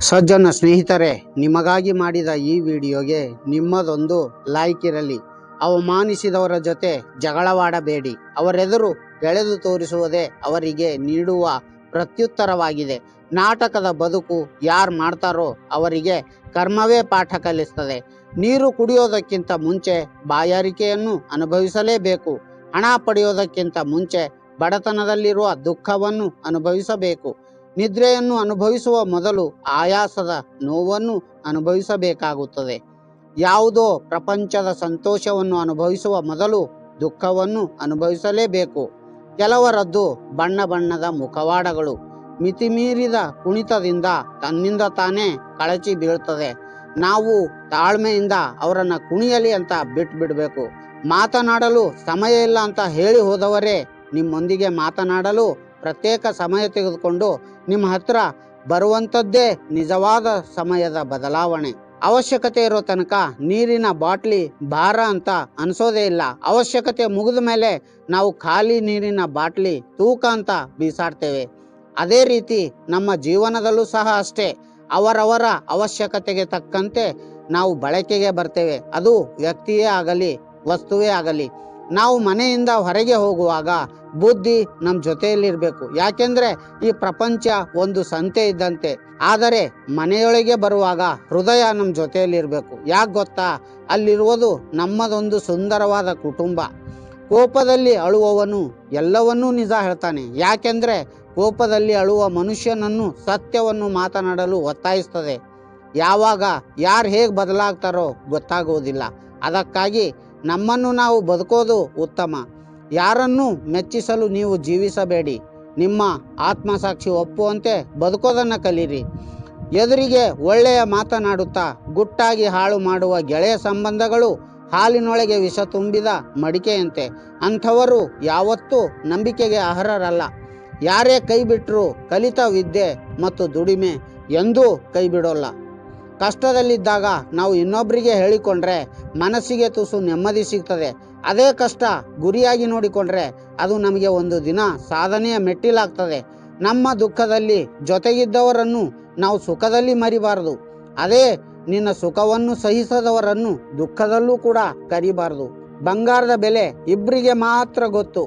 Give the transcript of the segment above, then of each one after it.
ಸಜ್ಜನ ಸ್ನೇಹಿತರೆ, ನಿಮಗಾಗಿ ಮಾಡಿದ ಈ ವಿಡಿಯೋಗೆ ನಿಮ್ಮದೊಂದು ಲೈಕ್ ಇರಲಿ. ಅವಮಾನಿಸಿದವರ ಜೊತೆ ಜಗಳವಾಡಬೇಡಿ. ಅವರೆದುರು ಬೆಳೆದು ತೋರಿಸುವುದೇ ಅವರಿಗೆ ನೀಡುವ ಪ್ರತ್ಯುತ್ತರವಾಗಿದೆ. ನಾಟಕದ ಬದುಕು ಯಾರು ಮಾಡ್ತಾರೋ ಅವರಿಗೆ ಕರ್ಮವೇ ಪಾಠ ಕಲಿಸ್ತದೆ. ನೀರು ಕುಡಿಯೋದಕ್ಕಿಂತ ಮುಂಚೆ ಬಾಯಾರಿಕೆಯನ್ನು ಅನುಭವಿಸಲೇಬೇಕು. ಹಣ ಪಡೆಯೋದಕ್ಕಿಂತ ಮುಂಚೆ ಬಡತನದಲ್ಲಿರುವ ದುಃಖವನ್ನು ಅನುಭವಿಸಬೇಕು. ನಿದ್ರೆಯನ್ನು ಅನುಭವಿಸುವ ಮೊದಲು ಆಯಾಸದ ನೋವನ್ನು ಅನುಭವಿಸಬೇಕಾಗುತ್ತದೆ. ಯಾವುದೋ ಪ್ರಪಂಚದ ಸಂತೋಷವನ್ನು ಅನುಭವಿಸುವ ಮೊದಲು ದುಃಖವನ್ನು ಅನುಭವಿಸಲೇಬೇಕು. ಕೆಲವರದ್ದು ಬಣ್ಣ ಬಣ್ಣದ ಮುಖವಾಡಗಳು, ಮಿತಿಮೀರಿದ ಕುಣಿತದಿಂದ ತನ್ನಿಂದ ತಾನೇ ಕಳಚಿ ಬೀಳುತ್ತದೆ ನಾವು ತಾಳ್ಮೆಯಿಂದ ಅವರನ್ನು ಕುಣಿಯಲಿ ಅಂತ ಬಿಟ್ಬಿಡ್ಬೇಕು. ಮಾತನಾಡಲು ಸಮಯ ಇಲ್ಲ ಅಂತ ಹೇಳಿ ಹೋದವರೇ ನಿಮ್ಮೊಂದಿಗೆ ಮಾತನಾಡಲು ಪ್ರತ್ಯೇಕ ಸಮಯ ತೆಗೆದುಕೊಂಡು ನಿಮ್ಮ ಹತ್ರ ಬರುವಂಥದ್ದೇ ನಿಜವಾದ ಸಮಯದ ಬದಲಾವಣೆ. ಅವಶ್ಯಕತೆ ಇರೋ ತನಕ ನೀರಿನ ಬಾಟ್ಲಿ, ಭಾರ ಅಂತ ಅನಿಸೋದೇ ಇಲ್ಲ. ಅವಶ್ಯಕತೆ ಮುಗಿದ ಮೇಲೆ ನಾವು ಖಾಲಿ ನೀರಿನ ಬಾಟ್ಲಿ, ತೂಕ ಅಂತ ಬೀಸಾಡ್ತೇವೆ. ಅದೇ ರೀತಿ ನಮ್ಮ ಜೀವನದಲ್ಲೂ ಸಹ ಅಷ್ಟೇ. ಅವರವರ ಅವಶ್ಯಕತೆಗೆ ತಕ್ಕಂತೆ ನಾವು ಬಳಕೆಗೆ ಬರ್ತೇವೆ. ಅದು ವ್ಯಕ್ತಿಯೇ ಆಗಲಿ, ವಸ್ತುವೇ ಆಗಲಿ. ನಾವು ಮನೆಯಿಂದ ಹೊರಗೆ ಹೋಗುವಾಗ ಬುದ್ಧಿ ನಮ್ಮ ಜೊತೆಯಲ್ಲಿರಬೇಕು. ಯಾಕೆಂದರೆ ಈ ಪ್ರಪಂಚ ಒಂದು ಸಂತೆ ಇದ್ದಂತೆ. ಆದರೆ ಮನೆಯೊಳಗೆ ಬರುವಾಗ ಹೃದಯ ನಮ್ಮ ಜೊತೆಯಲ್ಲಿರಬೇಕು. ಯಾಕೆ ಗೊತ್ತಾ? ಅಲ್ಲಿರುವುದು ನಮ್ಮದೊಂದು ಸುಂದರವಾದ ಕುಟುಂಬ. ಕೋಪದಲ್ಲಿ ಅಳುವವನು ಎಲ್ಲವನ್ನೂ ನಿಜ ಹೇಳ್ತಾನೆ. ಯಾಕೆಂದರೆ ಕೋಪದಲ್ಲಿ ಅಳುವ ಮನುಷ್ಯನನ್ನು ಸತ್ಯವನ್ನು ಮಾತನಾಡಲು ಒತ್ತಾಯಿಸ್ತದೆ. ಯಾವಾಗ ಯಾರು ಹೇಗೆ ಬದಲಾಗ್ತಾರೋ ಗೊತ್ತಾಗುವುದಿಲ್ಲ. ಅದಕ್ಕಾಗಿ ನಮ್ಮನ್ನು ನಾವು ಬದುಕೋದು ಉತ್ತಮ. ಯಾರನ್ನು ಮೆಚ್ಚಿಸಲು ನೀವು ಜೀವಿಸಬೇಡಿ. ನಿಮ್ಮ ಆತ್ಮಸಾಕ್ಷಿ ಒಪ್ಪುವಂತೆ ಬದುಕೋದನ್ನು ಕಲೀರಿ. ಎದುರಿಗೆ ಒಳ್ಳೆಯ ಮಾತನಾಡುತ್ತಾ, ಗುಟ್ಟಾಗಿ ಹಾಳು ಮಾಡುವ ಗೆಳೆಯ ಸಂಬಂಧಗಳು ಹಾಲಿನೊಳಗೆ ವಿಷ ತುಂಬಿದ ಮಡಿಕೆಯಂತೆ. ಅಂಥವರು ಯಾವತ್ತೂ ನಂಬಿಕೆಗೆ ಅರ್ಹರಲ್ಲ. ಯಾರೇ ಕೈ ಬಿಟ್ಟರೂ ಕಲಿತ ವಿದ್ಯೆ ಮತ್ತು ದುಡಿಮೆ ಎಂದೂ ಕೈ ಬಿಡೋಲ್ಲ. ಕಷ್ಟದಲ್ಲಿದ್ದಾಗ ನಾವು ಇನ್ನೊಬ್ಬರಿಗೆ ಹೇಳಿಕೊಂಡ್ರೆ ಮನಸ್ಸಿಗೆ ತುಸು ನೆಮ್ಮದಿ ಸಿಗ್ತದೆ. ಅದೇ ಕಷ್ಟ ಗುರಿಯಾಗಿ ನೋಡಿಕೊಂಡ್ರೆ ಅದು ನಮಗೆ ಒಂದು ದಿನ ಸಾಧನೆಯ ಮೆಟ್ಟಿಲಾಗ್ತದೆ. ನಮ್ಮ ದುಃಖದಲ್ಲಿ ಜೊತೆಗಿದ್ದವರನ್ನು ನಾವು ಸುಖದಲ್ಲಿ ಮರಿಬಾರದು. ಅದೇ ನಿನ್ನ ಸುಖವನ್ನು ಸಹಿಸದವರನ್ನು ದುಃಖದಲ್ಲೂ ಕೂಡ ಕರಿಬಾರದು. ಬಂಗಾರದ ಬೆಲೆ ಇಬ್ಬರಿಗೆ ಮಾತ್ರ ಗೊತ್ತು.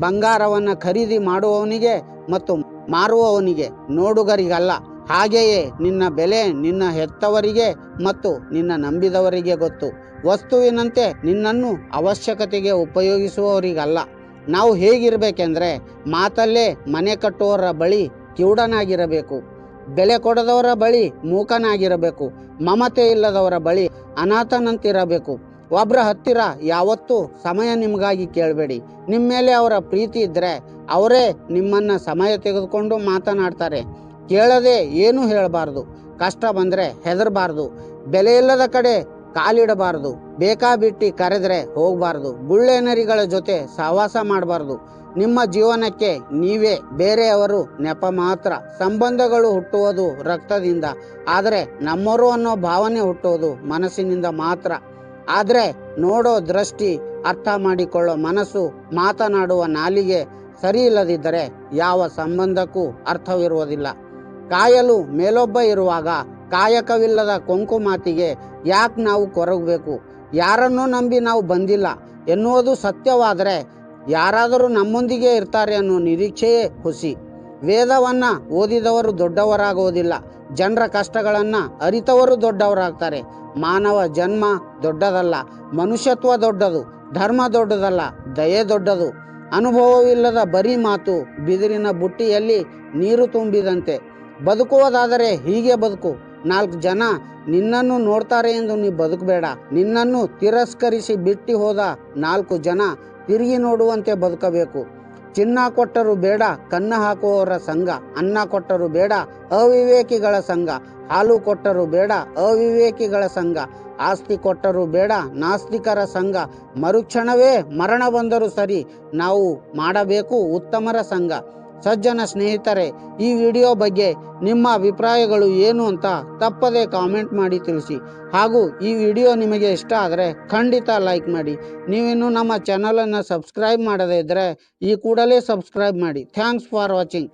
ಬಂಗಾರವನ್ನು ಖರೀದಿ ಮಾಡುವವನಿಗೆ ಮತ್ತು ಮಾರುವವನಿಗೆ ನೋಡುಗರಿಗಲ್ಲ. ಹಾಗೆಯೇ ನಿನ್ನ ಬೆಲೆ ನಿನ್ನ ಹೆತ್ತವರಿಗೆ ಮತ್ತು ನಿನ್ನ ನಂಬಿದವರಿಗೆ ಗೊತ್ತು. ವಸ್ತುವಿನಂತೆ ನಿನ್ನನ್ನು ಅವಶ್ಯಕತೆಗೆ ಉಪಯೋಗಿಸುವವರಿಗಲ್ಲ. ನಾವು ಹೇಗಿರಬೇಕೆಂದರೆ ಮಾತಲ್ಲೇ ಮನೆ ಕಟ್ಟುವವರ ಬಳಿ ಕಿವುಡನಾಗಿರಬೇಕು. ಬೆಲೆ ಕೊಡದವರ ಬಳಿ ಮೂಕನಾಗಿರಬೇಕು. ಮಮತೆ ಇಲ್ಲದವರ ಬಳಿ ಅನಾಥನಂತಿರಬೇಕು. ಒಬ್ಬರ ಹತ್ತಿರ ಯಾವತ್ತೂ ಸಮಯ ನಿಮಗಾಗಿ ಕೇಳಬೇಡಿ. ನಿಮ್ಮ ಮೇಲೆ ಅವರ ಪ್ರೀತಿ ಇದ್ದರೆ ಅವರೇ ನಿಮ್ಮನ್ನು ಸಮಯ ತೆಗೆದುಕೊಂಡು ಮಾತನಾಡ್ತಾರೆ. ಕೇಳದೆ ಏನೂ ಹೇಳಬಾರ್ದು. ಕಷ್ಟ ಬಂದರೆ ಹೆದರಬಾರ್ದು. ಬೆಲೆ ಇಲ್ಲದ ಕಡೆ ಕಾಲಿಡಬಾರ್ದು. ಬೇಕಾಬಿಟ್ಟಿ ಕರೆದ್ರೆ ಹೋಗಬಾರ್ದು. ಗುಳ್ಳೆನರಿಗಳ ಜೊತೆ ಸಹವಾಸ ಮಾಡಬಾರ್ದು. ನಿಮ್ಮ ಜೀವನಕ್ಕೆ ನೀವೇ, ಬೇರೆಯವರು ನೆಪ ಮಾತ್ರ. ಸಂಬಂಧಗಳು ಹುಟ್ಟುವುದು ರಕ್ತದಿಂದ. ಆದರೆ ನಮ್ಮರು ಅನ್ನೋ ಭಾವನೆ ಹುಟ್ಟುವುದು ಮನಸ್ಸಿನಿಂದ ಮಾತ್ರ. ಆದರೆ ನೋಡೋ ದೃಷ್ಟಿ, ಅರ್ಥ ಮಾಡಿಕೊಳ್ಳೋ ಮನಸ್ಸು, ಮಾತನಾಡುವ ನಾಲಿಗೆ ಸರಿ ಇಲ್ಲದಿದ್ದರೆ ಯಾವ ಸಂಬಂಧಕ್ಕೂ ಅರ್ಥವಿರುವುದಿಲ್ಲ. ಕಾಯಲು ಮೇಲೊಬ್ಬ ಇರುವಾಗ ಕಾಯಕವಿಲ್ಲದ ಕೊಂಕು ಮಾತಿಗೆ ಯಾಕೆ ನಾವು ಕೊರಗಬೇಕು? ಯಾರನ್ನೂ ನಂಬಿ ನಾವು ಬಂದಿಲ್ಲ ಎನ್ನುವುದು ಸತ್ಯವಾದರೆ ಯಾರಾದರೂ ನಮ್ಮೊಂದಿಗೆ ಇರ್ತಾರೆ ಅನ್ನೋ ನಿರೀಕ್ಷೆಯೇ ಹುಸಿ. ವೇದವನ್ನ ಓದಿದವರು ದೊಡ್ಡವರಾಗುವುದಿಲ್ಲ, ಜನರ ಕಷ್ಟಗಳನ್ನ ಅರಿತವರು ದೊಡ್ಡವರಾಗ್ತಾರೆ. ಮಾನವ ಜನ್ಮ ದೊಡ್ಡದಲ್ಲ, ಮನುಷ್ಯತ್ವ ದೊಡ್ಡದು, ಧರ್ಮ ದೊಡ್ಡದಲ್ಲ, ದಯೆ ದೊಡ್ಡದು. ಅನುಭವವಿಲ್ಲದ ಬರೀ ಮಾತು ಬಿದಿರಿನ ಬುಟ್ಟಿಯಲ್ಲಿ ನೀರು ತುಂಬಿದಂತೆ. ಬದುಕುವುದಾದರೆ ಹೀಗೆ ಬದುಕು. ನಾಲ್ಕು ಜನ, ನಿನ್ನನ್ನು ನೋಡ್ತಾರೆ ಎಂದು ನೀ ಬದುಕಬೇಡ. ನಿನ್ನನ್ನು ತಿರಸ್ಕರಿಸಿ ಬಿಟ್ಟು ಹೋದ ನಾಲ್ಕು ಜನ ತಿರುಗಿ ನೋಡುವಂತೆ ಬದುಕಬೇಕು. ಚಿನ್ನ ಕೊಟ್ಟರು ಬೇಡ, ಕನ್ನ ಹಾಕುವವರ ಸಂಘ. ಅನ್ನ ಕೊಟ್ಟರು ಬೇಡ, ಅವಿವೇಕಿಗಳ ಸಂಘ. ಹಾಲು ಕೊಟ್ಟರು ಬೇಡ, ಅವಿವೇಕಿಗಳ ಸಂಘ. ಆಸ್ತಿ ಕೊಟ್ಟರು ಬೇಡ, ನಾಸ್ತಿಕರ ಸಂಘ. ಮರುಕ್ಷಣವೇ ಮರಣ ಬಂದರೂ ಸರಿ, ನಾವು ಮಾಡಬೇಕು ಉತ್ತಮರ ಸಂಘ. ಸಜ್ಜನ ಸ್ನೇಹಿತರೆ, ಈ ವಿಡಿಯೋ ಬಗ್ಗೆ ನಿಮ್ಮ ಅಭಿಪ್ರಾಯಗಳು ಏನು ಅಂತ ತಪ್ಪದೆ ಕಾಮೆಂಟ್ ಮಾಡಿ ತಿಳಿಸಿ. ಹಾಗೂ ಈ ವಿಡಿಯೋ ನಿಮಗೆ ಇಷ್ಟ ಆದರೆ ಖಂಡಿತ ಲೈಕ್ ಮಾಡಿ. ನೀವಿನ್ನೂ ನಮ್ಮ ಚಾನಲನ್ನು ಸಬ್ಸ್ಕ್ರೈಬ್ ಮಾಡದೇ ಇದ್ದರೆ ಈ ಕೂಡಲೇ ಸಬ್ಸ್ಕ್ರೈಬ್ ಮಾಡಿ. Thanks for watching.